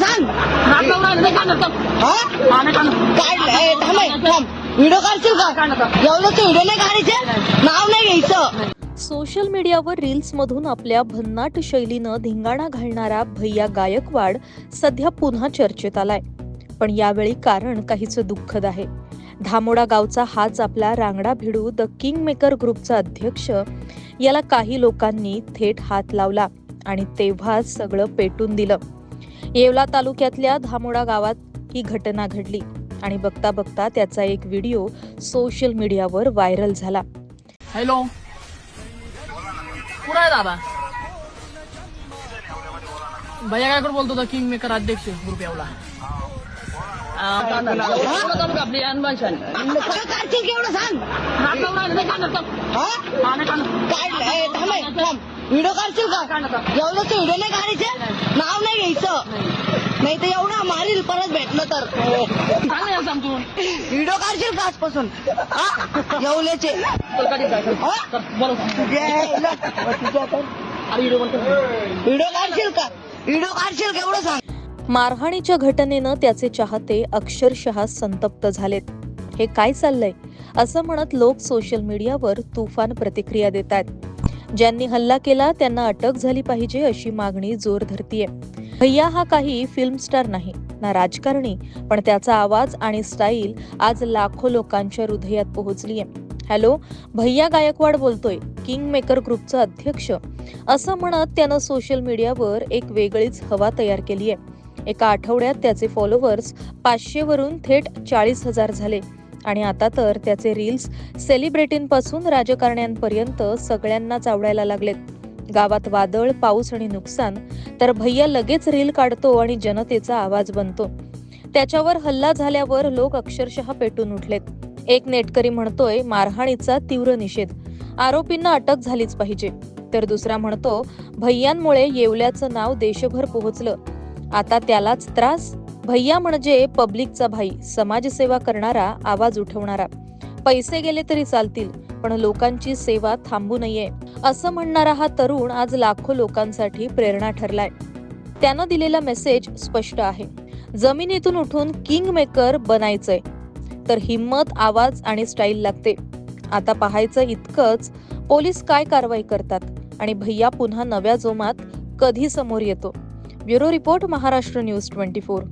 सांग हात थांबाय थांब व्हिडिओ काढशील का? एवढं व्हिडिओ नाही काढायचे? नाव नाही घ्यायचं. सोशल मीडियावर रील्समधून आपल्या भन्नाट शैलीनं धिंगाणा घालणारा भैया गायकवाड सध्या पुन्हा चर्चेत आलाय. पण यावेळी कारण काहीच दुःखद आहे. धामोडा गावचा हाच आपला रांगडा भिडू द किंग मेकर ग्रुपचा अध्यक्ष याला काही लोकांनी थेट हात लावला आणि तेव्हाच सगळं पेटून दिलं. येवला तालुक्यातल्या धामोडा गावात ही घटना घडली आणि बघता बघता त्याचा एक व्हिडिओ सोशल मीडियावर व्हायरल झाला. हॅलो. कुठं आहे दादा? भैया काय बोलतो होता? किंग मेकर अध्यक्ष ग्रुप येवला. आपली एवढं सांग व्हिडिओ काढशील का? एवढं व्हिडिओ नाही काढायचे? नाव नाही घ्यायचं नाही तर एवढं मारील परत भेटलं तर सांग ना यार समजून. व्हिडिओ काढशील का आजपासून? हा? येवल्याचे. हा? व्हिडिओ काढशील का? व्हिडिओ काढशील का? एवढं सांग. मारहाणीच्या घटनेनं त्याचे चाहते अक्षरशः संतप्त झालेत. हे काय चाललंय? असं म्हणत लोक सोशल मीडियावर तुफान प्रतिक्रिया देत आहेत. ज्यांनी हल्ला केला त्यांना अटक झाली पाहिजे अशी मागणी जोर धरतीये. भैया हा काही फिल्म स्टार नाही. ना राजकारणी पण त्याचा आवाज आणि स्टाईल आज लाखो लोकांच्या हृदयात पोहोचलीय हॅलो भैया गायकवाड बोलतोय किंग मेकर ग्रुपचा अध्यक्ष. असं म्हणत त्यानं सोशल मीडियावर एक वेगळीच हवा तयार केली आहे. एका आठवड्यात त्याचे फॉलोअर्स पाचशे वरून थेट चाळीस हजार झाले. आणि आता तर त्याचे रील्स सेलिब्रिटींपासून राजकारण्यांपर्यंत सगळ्यांनाच आवडायला लागलेत. गावात वादळ पाऊस आणि नुकसान तर भैया लगेच रील काढतो आणि जनतेचा आवाज बनतो. त्याच्यावर हल्ला झाल्यावर लोक अक्षरशः पेटून उठलेत. एक नेटकरी म्हणतोय मारहाणीचा तीव्र निषेध. आरोपींना अटक झालीच पाहिजे. तर दुसरा म्हणतो भैयांमुळे येवल्याचं नाव देशभर पोहोचलं. आता त्यालाच त्रास? भैया म्हणजे पब्लिकचा भाई समाजसेवा करणारा आवाज उठवणारा. पैसे गेले तरी चालतील. पण लोकांची सेवा थांबू नये असं म्हणणारा हा तरुण आज लाखो लोकांसाठी प्रेरणा ठरलाय. त्यानं दिलेला मेसेज स्पष्ट आहे. जमिनीतून उठून किंग मेकर बनायचंय. तर हिंमत आवाज आणि स्टाईल लागते. आता पाहायचं इतकंच पोलीस काय कारवाई करतात? आणि भैया पुन्हा नव्या जोमात कधी समोर येतो? Bureau report Maharashtra news twenty four.